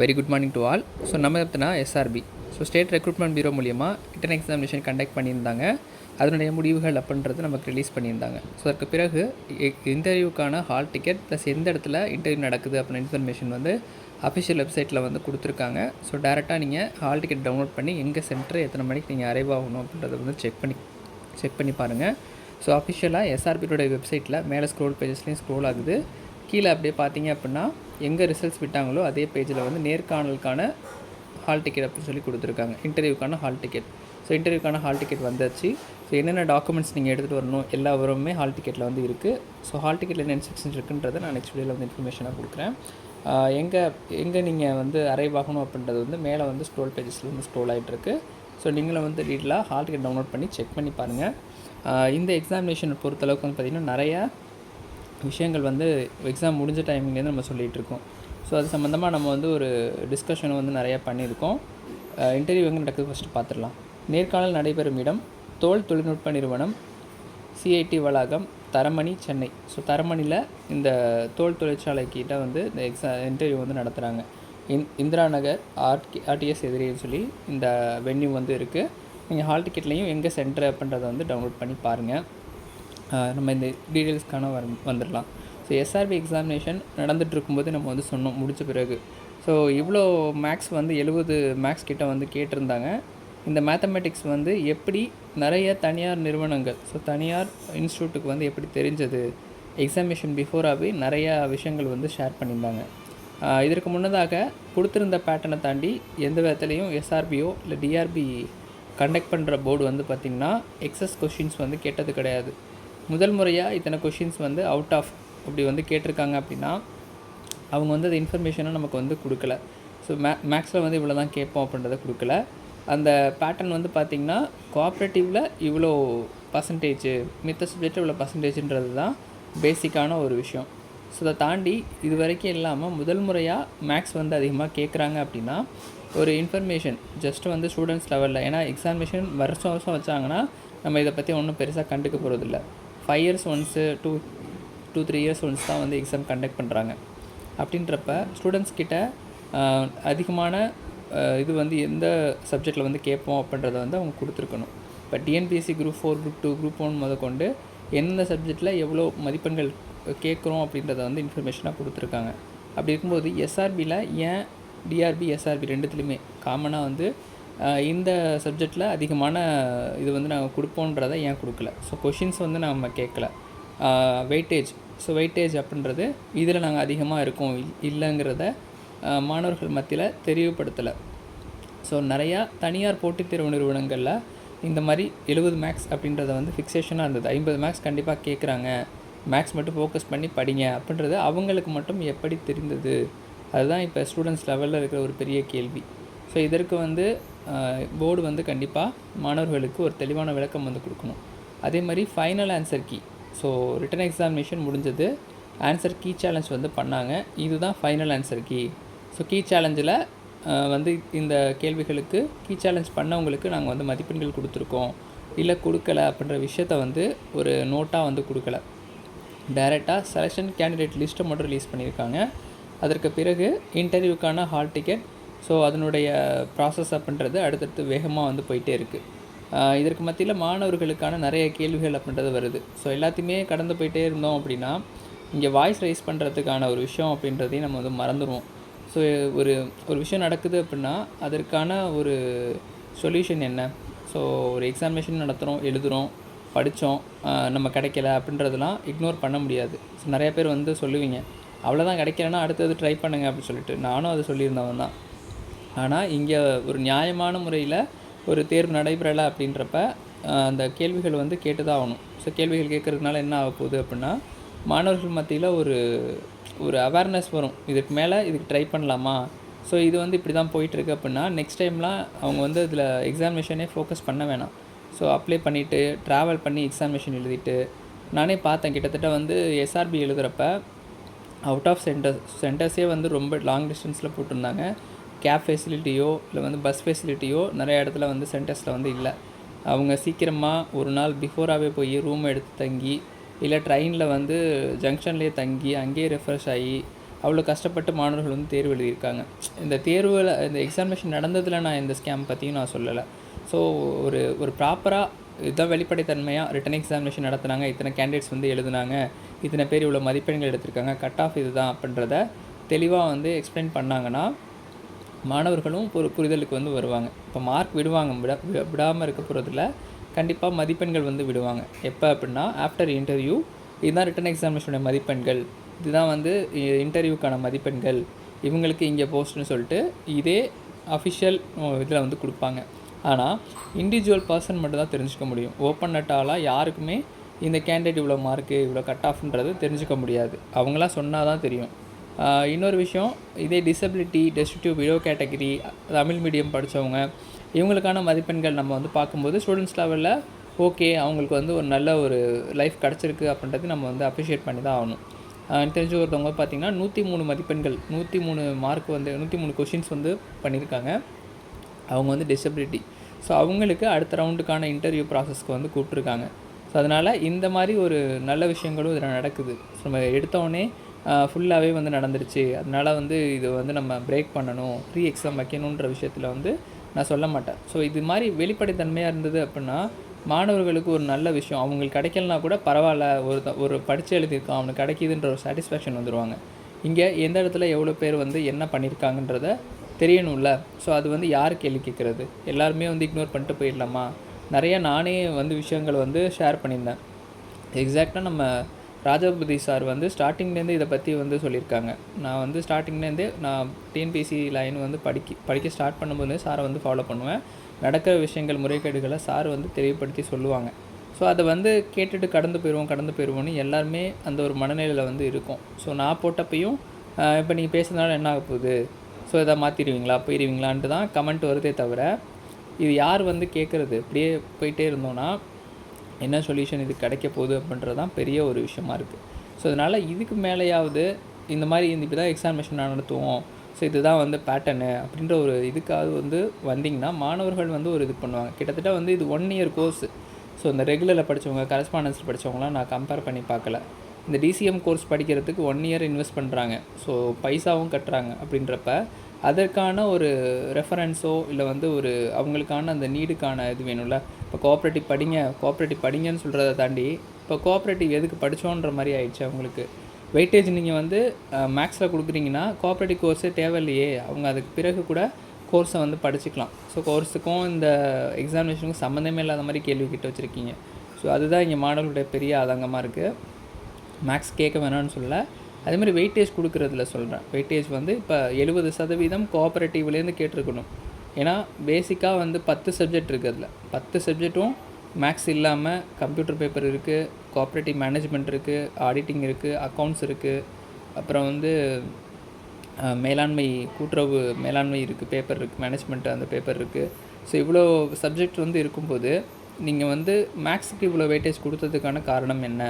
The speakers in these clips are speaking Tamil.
Very good morning to all so நம்ம பார்த்தீங்கன்னா SRB so state recruitment bureau மூலியமாக ரிட்டன் எக்ஸாமினேஷன் கண்டக்ட் பண்ணியிருந்தாங்க. அதனுடைய முடிவுகள் அப்படின்றது நமக்கு ரிலீஸ் பண்ணியிருந்தாங்க. ஸோ அதற்கு பிறகு இன்டர்வியூக்கான ஹால் டிக்கெட் ப்ளஸ் எந்த இடத்துல இன்டர்வியூ நடக்குது அப்படின்ற இன்ஃபர்மேஷன் வந்து அஃபிஷியல் வெப்சைட்டில் வந்து கொடுத்துருக்காங்க. ஸோ டேரெக்டாக நீங்கள் ஹால் டிக்கெட் டவுன்லோட் பண்ணி எங்கள் சென்டர் எத்தனை மணிக்கு நீங்கள் அரைவ் ஆகணும் அப்படின்றத வந்து செக் பண்ணி செக் பண்ணி பாருங்கள் ஸோ அஃபிஷியலாக எஸ்ஆர்பியோட வெப்சைட்டில் மேலே ஸ்க்ரோல் பேஜஸ்லேயும் ஸ்க்ரோல் ஆகுது. கீழே அப்படியே பார்த்தீங்க அப்படின்னா எங்கே ரிசல்ட்ஸ் விட்டாங்களோ அதே பேஜில் வந்து நேர்காணலுக்கான ஹால் டிக்கெட் அப்படின்னு சொல்லி கொடுத்துருக்காங்க. இன்டர்வியூக்கான ஹால் டிக்கெட் ஸோ இன்டர்வியூக்கான ஹால் டிக்கெட் வந்தாச்சு. ஸோ என்னென்ன டாக்குமெண்ட்ஸ் நீங்கள் எடுத்துகிட்டு வரணும்? எல்லா விவரமுமே ஹால் டிக்கெட்டில் வந்து இருக்குது ஸோ ஹால் டிக்கெட்டில் என்ன இன்ஸ்ட்ரக்ஷன் இருக்குன்றதை நான் நெக்ஸ்ட் வீடியோவில் வந்து இன்ஃபர்மேஷனாக கொடுக்குறேன். எங்கே எங்கே நீங்கள் வந்து அரைவ் ஆகணும் அப்படின்றது வந்து மேலே வந்து ஸ்க்ரோல் பேஜஸில் வந்து ஸ்க்ரோல் ஆகிட்டுருக்கு ஸோ நீங்களும் வந்து டீட்டெயிலாக ஹால் டிக்கெட் டவுன்லோட் பண்ணி செக் பண்ணி பாருங்கள் இந்த எக்ஸாமினேஷனை பொறுத்தளவுக்கு வந்து பார்த்திங்கன்னா நிறையா விஷயங்கள் வந்து எக்ஸாம் முடிஞ்ச டைம்லேருந்து நம்ம சொல்லிகிட்டு இருக்கோம் ஸோ அது சம்மந்தமாக நம்ம வந்து ஒரு டிஸ்கஷனை வந்து நிறையா பண்ணியிருக்கோம். இன்டர்வியூ எங்கே நடக்குது ஃபஸ்ட்டு பார்த்துடலாம். நேர்காணல் நடைபெறும் இடம் தோல் தொழில்நுட்ப நிறுவனம் சிஐடி வளாகம் தரமணி சென்னை. ஸோ தரமணியில் இந்த தோல் தொழிற்சாலைக்கிட்ட வந்து இந்த எக்ஸா இன்டர்வியூ வந்து நடத்துகிறாங்க இந் இந்திரா நகர் ஆர்டி ஆர்டிஎஸ் எதிரின்னு சொல்லி இந்த வென்யூ வந்து இருக்குது நீங்கள் ஹால் டிக்கெட்லேயும் எங்கே சென்டர் அப்படின்றத வந்து டவுன்லோட் பண்ணி பாருங்கள் நம்ம இந்த டீட்டெயில்ஸ்க்கான வர வந்துடலாம். ஸோ எஸ்ஆர்பி எக்ஸாமினேஷன் நடந்துகிட்ருக்கும்போது நம்ம வந்து சொன்னோம் முடித்த பிறகு. ஸோ இவ்வளோ மேக்ஸ் வந்து எழுபது மேக்ஸ் கிட்ட வந்து கேட்டிருந்தாங்க. இந்த மேத்தமெட்டிக்ஸ் வந்து எப்படி நிறைய தனியார் நிறுவனங்கள் ஸோ தனியார் இன்ஸ்டியூட்டுக்கு வந்து எப்படி தெரிஞ்சது? எக்ஸாமினேஷன் பிஃபோராகவே நிறையா விஷயங்கள் வந்து ஷேர் பண்ணியிருந்தாங்க. இதற்கு முன்னதாக கொடுத்துருந்த பேட்டர்னை தாண்டி எந்த விதத்துலேயும் எஸ்ஆர்பியோ இல்லை டிஆர்பி கண்டக்ட் பண்ணுற போர்டு வந்து பார்த்திங்கன்னா எக்ஸஸ் கொஷின்ஸ் வந்து கேட்டது கிடையாது. முதல் முறையாக இத்தனை கொஷின்ஸ் வந்து அவுட் ஆஃப் அப்படி வந்து கேட்டிருக்காங்க அப்படின்னா அவங்க வந்து அந்த இன்ஃபர்மேஷனை நமக்கு வந்து கொடுக்கல. ஸோ மே மேக்ஸில் வந்து இவ்வளோ தான் கேட்போம் அப்படின்றத கொடுக்கல. அந்த பேட்டர்ன் வந்து பார்த்திங்கன்னா கோஆப்ரேட்டிவில் இவ்வளோ பர்சன்டேஜ் மித்த சப்ஜெக்ட் இவ்வளோ பர்சன்டேஜ்ன்றது தான் பேசிக்கான ஒரு விஷயம். ஸோ அதை தாண்டி இது வரைக்கும் இல்லாமல் முதல் முறையாக மேக்ஸ் வந்து அதிகமாக கேட்குறாங்க அப்படின்னா ஒரு இன்ஃபர்மேஷன் ஜஸ்ட் வந்து ஸ்டூடெண்ட்ஸ் லெவலில் ஏன்னா எக்ஸாமினேஷன் வருஷம் வருஷம் வச்சாங்கன்னா நம்ம இதை பற்றி ஒன்றும் பெருசாக கண்டுக்க போகிறதில்ல five years once two two three years once தான் வந்து எக்ஸாம் கண்டக்ட் பண்ணுறாங்க அப்படின்றப்ப ஸ்டூடெண்ட்ஸ் கிட்ட அதிகமான இது வந்து எந்த சப்ஜெக்டில் வந்து கேட்போம் அப்படின்றத வந்து அவங்க கொடுத்துருக்கணும். இப்போ TNPSC group four group two group one முத கொண்டு எந்த சப்ஜெக்டில் எவ்வளோ மதிப்பெண்கள் கேட்குறோம் அப்படின்றத வந்து இன்ஃபர்மேஷனாக கொடுத்துருக்காங்க. அப்படி இருக்கும்போது எஸ்ஆர்பியில் ஏன் டிஆர்பி எஸ்ஆர்பி ரெண்டுத்துலேயுமே காமனாக வந்து இந்த சப்ஜெக்டில் அதிகமான இது வந்து நாங்கள் கொடுப்போன்றதை ஏன் கொடுக்கல? ஸோ கொஷின்ஸ் வந்து நம்ம கேட்கல. வெயிட்டேஜ் ஸோ வெயிட்டேஜ் அப்படின்றது இதில் நாங்கள் அதிகமாக இருக்கோம் இல்லைங்கிறத மாணவர்கள் மத்தியில் தெளிவுபடுத்தலை. ஸோ நிறையா தனியார் போட்டித் தேர்வு நிறுவனங்களில் இந்த மாதிரி எழுபது மேக்ஸ் அப்படின்றத வந்து ஃபிக்ஸேஷனாக இருந்தது. ஐம்பது மேக்ஸ் கண்டிப்பாக கேட்குறாங்க. மேக்ஸ் மட்டும் ஃபோக்கஸ் பண்ணி படிங்க அப்படின்றது அவங்களுக்கு மட்டும் எப்படி தெரிந்தது? அதுதான் இப்போ ஸ்டூடெண்ட்ஸ் லெவலில் இருக்கிற ஒரு பெரிய கேள்வி. ஸோ இதற்கு வந்து போர்டு வந்து கண்டிப்பாக மாணவர்களுக்கு ஒரு தெளிவான விளக்கம் வந்து கொடுக்கணும். அதே மாதிரி final answer key so written examination முடிஞ்சது. ஆன்சர் கீ சேலஞ்ச் வந்து பண்ணாங்க. இதுதான் final answer key so key சேலஞ்சில் வந்து இந்த கேள்விகளுக்கு கீ சேலஞ்ச் பண்ணவங்களுக்கு நாங்கள் வந்து மதிப்பெண்கள் கொடுத்துருக்கோம். இல்லை கொடுக்கல அப்படின்ற விஷயத்த வந்து ஒரு நோட்டாக வந்து கொடுக்கல. டைரெக்டாக செலெக்ஷன் கேண்டிடேட் லிஸ்ட்டை மட்டும் ரிலீஸ் பண்ணியிருக்காங்க. அதற்கு பிறகு இன்டர்வியூக்கான ஹால் டிக்கெட் ஸோ அதனுடைய ப்ராசஸ் அப்படின்றது அடுத்தடுத்து வேகமாக வந்து போயிட்டே இருக்குது இதற்கு மத்தியில் மாணவர்களுக்கான நிறைய கேள்விகள் அப்படின்றது வருது. ஸோ எல்லாத்தையுமே கடந்து போயிட்டே இருந்தோம் அப்படின்னா இங்கே வாய்ஸ் ரைஸ் பண்ணுறதுக்கான ஒரு விஷயம் அப்படின்றதையும் நம்ம வந்து மறந்துடுவோம் ஸோ ஒரு ஒரு விஷயம் நடக்குது அப்படின்னா அதற்கான ஒரு சொல்யூஷன் என்ன? ஸோ ஒரு எக்ஸாமினேஷன் நடத்துகிறோம் எழுதுகிறோம் படித்தோம் நம்ம கிடைக்கல அப்படின்றதெல்லாம் இக்னோர் பண்ண முடியாது. ஸோ நிறையா பேர் வந்து சொல்லுவீங்க அவ்வளோதான் கிடைக்கலன்னா அடுத்தது ட்ரை பண்ணுங்கள் அப்படின்னு சொல்லிட்டு. நானும் அதை சொல்லியிருந்தவன் தான் ஆனால் இங்கே ஒரு நியாயமான முறையில் ஒரு தேர்வு நடைபெறலை அப்படின்றப்ப அந்த கேள்விகள் வந்து கேட்டு தான் ஆகணும். ஸோ கேள்விகள் கேட்குறதுனால என்ன ஆக போகுது அப்படின்னா மாணவர்கள் மத்தியில் ஒரு ஒரு அவேர்னஸ் வரும். இதுக்கு மேலே இதுக்கு ட்ரை பண்ணலாமா? ஸோ இது வந்து இப்படி தான் போயிட்டுருக்கு அப்படின்னா நெக்ஸ்ட் டைம்லாம் அவங்க வந்து இதில் எக்ஸாமினேஷனே ஃபோக்கஸ் பண்ண வேணாம். ஸோ அப்ளை பண்ணிவிட்டு ட்ராவல் பண்ணி எக்ஸாமினேஷன் எழுதிட்டு நானே பார்த்தேன். கிட்டத்தட்ட வந்து எஸ்ஆர்பி எழுதுகிறப்ப அவுட் ஆஃப் சென்டர்ஸ் சென்டர்ஸே வந்து ரொம்ப லாங் டிஸ்டன்ஸில் போட்டிருந்தாங்க. கேப் ஃபெசிலிட்டியோ இல்லை வந்து பஸ் ஃபெசிலிட்டியோ நிறைய இடத்துல வந்து சென்டர்ஸில் வந்து இல்லை. அவங்க சீக்கிரமாக ஒரு நாள் பிஃபோராகவே போய் ரூம் எடுத்து தங்கி இல்லை ட்ரெயினில் வந்து ஜங்ஷன்லேயே தங்கி அங்கேயே ரெஃப்ரெஷ் ஆகி அவ்வளோ கஷ்டப்பட்டு மாணவர்கள் வந்து தேர்வு எழுதியிருக்காங்க. இந்த தேர்வில் இந்த எக்ஸாமினேஷன் நடந்ததில் நான் இந்த ஸ்கேம் பற்றியும் நான் சொல்லலை. ஸோ ஒரு ஒரு ப்ராப்பராக இதுதான் வெளிப்படைத்தன்மையாக ரிட்டன் எக்ஸாமினேஷன் நடத்துனாங்க. இத்தனை கேண்டிடேட்ஸ் வந்து எழுதுனாங்க. இத்தனை பேர் இவ்வளோ மதிப்பெண்கள் எடுத்திருக்காங்க. கட் ஆஃப் இதுதான் அப்படின்றத தெளிவாக வந்து எக்ஸ்பிளைன் பண்ணாங்கன்னா மாணவர்களும் ஒரு புரிதலுக்கு வந்து வருவாங்க. இப்போ மார்க் விடுவாங்க விட விட- விடாமல் இருக்க போகிறதுல கண்டிப்பாக மதிப்பெண்கள் வந்து விடுவாங்க. எப்போ அப்படின்னா ஆஃப்டர் இன்டர்வியூ இதுதான் ரிட்டன் எக்ஸாமினேஷனுடைய மதிப்பெண்கள். இதுதான் வந்து இன்டர்வியூக்கான மதிப்பெண்கள். இவங்களுக்கு இங்கே போஸ்ட்னு சொல்லிட்டு இதே அஃபிஷியல் இதில் வந்து கொடுப்பாங்க. ஆனால் இண்டிவிஜுவல் பர்சன் மட்டும் தான் தெரிஞ்சுக்க முடியும். ஓப்பன் நட்டாலாக யாருக்குமே இந்த கேண்டிடேட் இவ்வளோ மார்க்கு இவ்வளோ கட் ஆஃப்ன்றது தெரிஞ்சுக்க முடியாது. அவங்களாம் சொன்னால் தான் தெரியும். இன்னொரு விஷயம் இதே disability destitute widow category Tamil medium படித்தவங்க இவங்களுக்கான மதிப்பெண்கள் நம்ம வந்து பார்க்கும்போது ஸ்டூடெண்ட்ஸ் லெவலில் ஓகே அவங்களுக்கு வந்து ஒரு நல்ல ஒரு லைஃப் கிடச்சிருக்கு அப்படின்றது நம்ம வந்து அப்ரிஷியேட் பண்ணி தான் ஆகணும். எனக்கு தெரிஞ்ச ஒருத்தவங்க பார்த்தீங்கன்னா நூற்றி மூணு மதிப்பெண்கள் நூற்றி மூணு மார்க் வந்து நூற்றி மூணு கொஷின்ஸ் வந்து பண்ணியிருக்காங்க. அவங்க வந்து டிசபிலிட்டி ஸோ அவங்களுக்கு அடுத்த ரவுண்டுக்கான இன்டர்வியூ ப்ராசஸ்க்கு வந்து கூப்பிட்ருக்காங்க ஸோ அதனால் இந்த மாதிரி ஒரு நல்ல விஷயங்களும் இதில் நடக்குது. ஸோ நம்ம எடுத்தோடனே ஃபுல்லாகவே வந்து நடந்துருச்சு. அதனால் வந்து இது வந்து நம்ம பிரேக் பண்ணணும். ப்ரீ எக்ஸாம் வைக்கணுன்ற விஷயத்தில் வந்து நான் சொல்ல மாட்டேன். ஸோ இது மாதிரி வெளிப்படைத்தன்மையாக இருந்தது அப்படின்னா மாணவர்களுக்கு ஒரு நல்ல விஷயம். அவங்களுக்கு கிடைக்கலனா கூட பரவாயில்ல. ஒரு ஒரு படித்து எழுதியிருக்கான் அவனுக்கு கிடைக்கிதுன்ற ஒரு சாட்டிஸ்ஃபேக்ஷன் வந்துடுவாங்க இங்கே எந்த இடத்துல எவ்வளோ பேர் வந்து என்ன பண்ணியிருக்காங்கன்றத தெரியணும்ல. ஸோ அது வந்து யார் கேள்வி கேட்குறது? எல்லாருமே வந்து இக்னோர் பண்ணிட்டு போயிடலாமா? நிறைய நானே வந்து விஷயங்கள் வந்து ஷேர் பண்ணியிருந்தேன். எக்ஸாக்டாக நம்ம ராஜபதி சார் வந்து ஸ்டார்டிங்லேருந்து இதை பற்றி வந்து சொல்லியிருக்காங்க. நான் வந்து ஸ்டார்டிங்லேருந்து நான் டிஎன்பிசி லைன் வந்து படிக்க படிக்க ஸ்டார்ட் பண்ணும்போது சாரை வந்து ஃபாலோ பண்ணுவேன். நடக்கிற விஷயங்கள் முறைகேடுகளை சார் வந்து தெளிவுபடுத்தி சொல்லுவாங்க. ஸோ அதை வந்து கேட்டுட்டு கடந்து போயிடுவோம் கடந்து போயிடுவோம்னு எல்லாருமே அந்த ஒரு மனநிலையில் வந்து இருக்கும். ஸோ நான் போட்டப்பையும் இப்போ நீங்கள் பேசுறதுனால என்ன ஆக போகுது? ஸோ இதை மாற்றிடுவீங்களா போயிடுவீங்களான்ட்டு தான் கமெண்ட் வருதே தவிர இது யார் வந்து கேட்குறது இப்படியே போயிட்டே இருந்தோன்னா என்ன சொல்யூஷன் இது கிடைக்க போகுது அப்படின்றது தான் பெரிய ஒரு விஷயமா இருக்குது ஸோ அதனால் இதுக்கு மேலேயாவது இந்த மாதிரி இந்த இப்படி தான் எக்ஸாமினேஷன் நடத்துவோம். ஸோ இதுதான் வந்து பேட்டர்னு அப்படின்ற ஒரு இதுக்காவது வந்து வந்தீங்கன்னா மாணவர்கள் வந்து ஒரு இது பண்ணுவாங்க. கிட்டத்தட்ட வந்து இது ஒன் இயர் கோர்ஸ் ஸோ இந்த ரெகுலரில் படித்தவங்க கரஸ்பாண்டன்ஸில் படித்தவங்களாம் நான் கம்பேர் பண்ணி பார்க்கல. இந்த டிசிஎம் கோர்ஸ் படிக்கிறதுக்கு ஒன் இயர் இன்வெஸ்ட் பண்ணுறாங்க ஸோ பைசாவும் கட்டுறாங்க அப்படின்றப்ப அதற்கான ஒரு ரெஃபரன்ஸோ இல்லை வந்து ஒரு அவங்களுக்கான அந்த நீடுக்கான இது வேணும்ல? இப்போ கோஆப்ரேட்டிவ் படிங்க கோஆப்ரேட்டிவ் படிங்கன்னு சொல்கிறத தாண்டி இப்போ கோஆப்ரேட்டிவ் எதுக்கு படித்தோன்ற மாதிரி ஆயிடுச்சு அவங்களுக்கு. வெயிட்டேஜ் நீங்கள் வந்து மேக்ஸில் கொடுக்குறீங்கன்னா கோஆப்ரேட்டிவ் கோர்ஸே தேவையில்லையே. அவங்க அதுக்கு பிறகு கூட கோர்ஸை வந்து படிச்சுக்கலாம். ஸோ கோர்ஸுக்கும் இந்த எக்ஸாமினேஷனுக்கும் சம்மந்தமே இல்லாத மாதிரி கேள்வி கிட்ட வச்சுருக்கீங்க. ஸோ அதுதான் இங்கே மாணவர்களுடைய பெரிய ஆதங்கமாக இருக்குது மேக்ஸ் கேட்க வேணாம்னு சொல்லலை. அதே மாதிரி வெயிட்டேஜ் கொடுக்குறதுல சொல்கிறேன் வெயிட்டேஜ் வந்து இப்போ எழுபது சதவீதம் கோஆப்ரேட்டிவ்லேருந்து கேட்டிருக்கணும். ஏன்னா பேசிக்காக வந்து பத்து சப்ஜெக்ட் இருக்கிறதுல பத்து சப்ஜெக்ட்டும் மேக்ஸ் இல்லாமல் கம்ப்யூட்டர் பேப்பர் இருக்குது கோஆப்ரேட்டிவ் மேனேஜ்மெண்ட் இருக்குது ஆடிட்டிங் இருக்குது அக்கௌண்ட்ஸ் இருக்குது அப்புறம் வந்து மேலாண்மை கூட்டுறவு மேலாண்மை இருக்குது பேப்பர் இருக்குது மேனேஜ்மெண்ட் அந்த பேப்பர் இருக்குது ஸோ இவ்வளோ சப்ஜெக்ட் வந்து இருக்கும்போது நீங்கள் வந்து மேக்ஸுக்கு இவ்வளோ வெயிட்டேஜ் கொடுத்ததுக்கான காரணம் என்ன?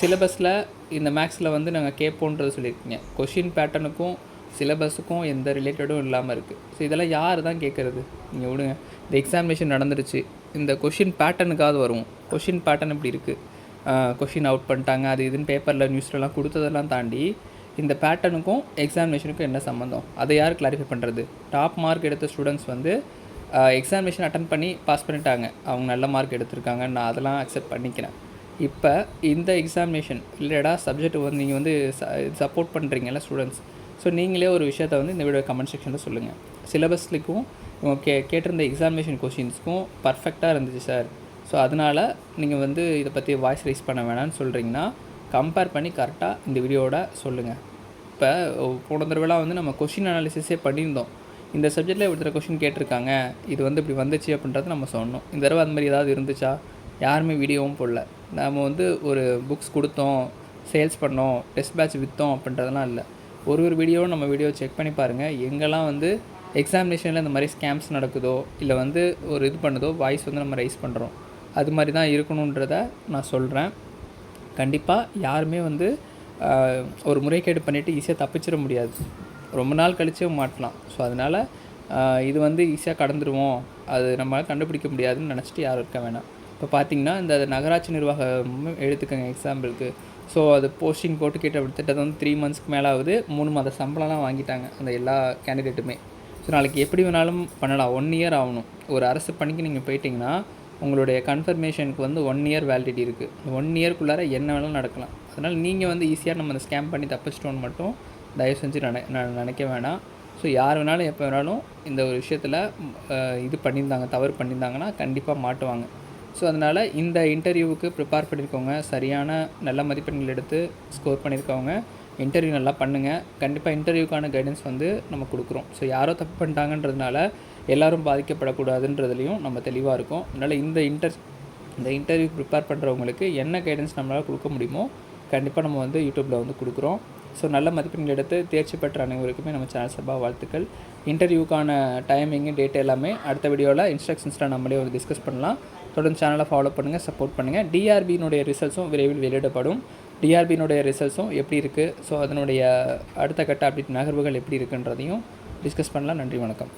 சிலபஸில் இந்த மேக்ஸில் வந்து நாங்கள் கேட்போன்றது சொல்லியிருக்கீங்க. கொஷின் பேட்டர்னுக்கும் சிலபஸுக்கும் எந்த ரிலேட்டடும் இல்லாமல் இருக்குது ஸோ இதெல்லாம் யார் தான் கேட்குறது நீங்கள் விடுங்க. இந்த எக்ஸாமினேஷன் நடந்துருச்சு. இந்த கொஷின் பேட்டர்னுக்காவது வரும் கொஷின் பேட்டர்ன் இப்படி இருக்குது கொஷின் அவுட் பண்ணிட்டாங்க. அது இதுன்னு பேப்பரில் நியூஸ்லலாம் கொடுத்ததெல்லாம் தாண்டி இந்த பேட்டர்னுக்கும் எக்ஸாமினேஷனுக்கும் என்ன சம்மந்தம் அதை யார் கிளாரிஃபை பண்ணுறது டாப் மார்க் எடுத்த ஸ்டூடெண்ட்ஸ் வந்து எக்ஸாமினேஷன் அட்டன் பண்ணி பாஸ் பண்ணிட்டாங்க. அவங்க நல்ல மார்க் எடுத்திருக்காங்க நான் அதெல்லாம் அக்செப்ட் பண்ணிக்கிறேன். இப்போ இந்த எக்ஸாமினேஷன் இல்லைடா சப்ஜெக்ட் வந்து நீங்கள் வந்து சப்போர்ட் பண்ணுறீங்கல்ல ஸ்டூடெண்ட்ஸ் ஸோ நீங்களே ஒரு விஷயத்தை வந்து இந்த வீடியோ கமெண்ட் செக்ஷனில் சொல்லுங்கள் சிலபஸ்லிக்கும் இவங்க கே கேட்டிருந்த எக்ஸாமினேஷன் கொஷின்ஸ்க்கும் பர்ஃபெக்டாக இருந்துச்சு சார் ஸோ அதனால் நீங்கள் வந்து இதை பற்றி வாய்ஸ் ரைஸ் பண்ண வேணாம்னு சொல்கிறீங்கன்னா கம்பேர் பண்ணி கரெக்டாக இந்த வீடியோவோட சொல்லுங்கள் இப்போ போன தடவைலாம் வந்து நம்ம கொஷின் அனாலிசிஸே பண்ணியிருந்தோம். இந்த சப்ஜெக்டில் இப்படி கொஷின் கேட்டிருக்காங்க. இது வந்து இப்படி வந்துச்சு அப்படின்றது நம்ம சொன்னோம். இந்த தடவை அந்த மாதிரி ஏதாவது இருந்துச்சா? யாருமே வீடியோவும் போடல. நாம் வந்து ஒரு புக்ஸ் கொடுத்தோம் சேல்ஸ் பண்ணோம் டெஸ்ட் பேட்ச் விற்றோம் அப்படின்றதெல்லாம் இல்லை. ஒரு ஒரு வீடியோவும் நம்ம வீடியோ செக் பண்ணி பாருங்கள் எங்கெல்லாம் வந்து எக்ஸாமினேஷனில் இந்த மாதிரி ஸ்கேம்ஸ் நடக்குதோ இல்லை வந்து ஒரு இது பண்ணுதோ வாய்ஸ் வந்து நம்ம ரைஸ் பண்ணுறோம் அது மாதிரி தான் இருக்கணுன்றத நான் சொல்கிறேன் கண்டிப்பாக யாருமே வந்து ஒரு முறைகேடு பண்ணிவிட்டு ஈஸியாக தப்பிச்சிட முடியாது. ரொம்ப நாள் கழிச்சே மாட்டலாம். ஸோ அதனால் இது வந்து ஈஸியாக கடந்துருவோம். அது நம்மளால் கண்டுபிடிக்க முடியாதுன்னு நினச்சிட்டு யாரும் இருக்க வேணாம். இப்போ பார்த்தீங்கன்னா இந்த நகராட்சி நிர்வாகம் எடுத்துக்கோங்க எக்ஸாம்பிளுக்கு ஸோ அது போஸ்டிங் போட்டு கேட்ட கிட்டத்தட்ட வந்து த்ரீ மந்த்ஸ்க்கு மேலே ஆகுது. மூணு மாத சம்பளம்லாம் வாங்கிட்டாங்க அந்த எல்லா கேண்டிடேட்டுமே ஸோ நாளைக்கு எப்படி வேணாலும் பண்ணலாம். ஒன் இயர் ஆகணும். ஒரு அரசு பணிக்கு நீங்கள் போயிட்டீங்கன்னா உங்களுடைய கன்ஃபர்மேஷனுக்கு வந்து ஒன் இயர் வேலிடிட்டி இருக்குது ஒன் இயர்க்குள்ளார என்ன வேணாலும் நடக்கலாம். அதனால் நீங்கள் வந்து ஈஸியாக நம்ம அந்த ஸ்கேம் பண்ணி தப்பிச்சிட்டோன்னு மட்டும் தயவு செஞ்சு நினை நான் நினைக்க வேணாம். ஸோ யார் வேணாலும் எப்போ வேணாலும் இந்த ஒரு விஷயத்தில் இது பண்ணியிருந்தாங்க தவறு பண்ணியிருந்தாங்கன்னா கண்டிப்பாக மாட்டுவாங்க. ஸோ அதனால் இந்த இன்டர்வியூவுக்கு ப்ரிப்பேர் பண்ணியிருக்கவங்க சரியான நல்ல மதிப்பெண்கள் எடுத்து ஸ்கோர் பண்ணியிருக்கவங்க இன்டர்வியூ நல்லா பண்ணுங்கள் கண்டிப்பாக இன்டர்வியூக்கான கைடன்ஸ் வந்து நம்ம கொடுக்குறோம். ஸோ யாரோ தப்பு பண்ணிட்டாங்கன்றதுனால எல்லோரும் பாதிக்கப்படக்கூடாதுன்றதுலையும் நம்ம தெளிவாக இருக்கும். அதனால் இந்த இன்டர் இந்த இன்டர்வியூ ப்ரிப்பேர் பண்ணுறவங்களுக்கு என்ன கைடன்ஸ் நம்மளால் கொடுக்க முடியுமோ கண்டிப்பாக நம்ம வந்து யூடியூப்பில் வந்து கொடுக்குறோம். ஸோ நல்ல மதிப்பெண்கள் எடுத்து தேர்ச்சி பெற்ற அனைவருக்குமே நம்ம சேனல் சபா வாழ்த்துக்கள். இன்டர்வியூக்கான டைமிங்கு டேட் எல்லாமே அடுத்த வீடியோவில் இன்ஸ்ட்ரக்ஷன்ஸில் நம்மளே வந்து டிஸ்கஸ் பண்ணலாம். தொடர்ந்து சேனலை ஃபாலோ பண்ணுங்கள் சப்போர்ட் பண்ணுங்கள் டிஆர்பியினுடைய ரிசல்ட்ஸும் விரைவில் வெளியிடப்படும். டிஆர்பியினுடைய ரிசல்ட்ஸும் எப்படி இருக்குது ஸோ அதனுடைய அடுத்த கட்ட அப்டேட் நகர்வுகள் எப்படி இருக்குன்றதையும் டிஸ்கஸ் பண்ணலாம். நன்றி வணக்கம்.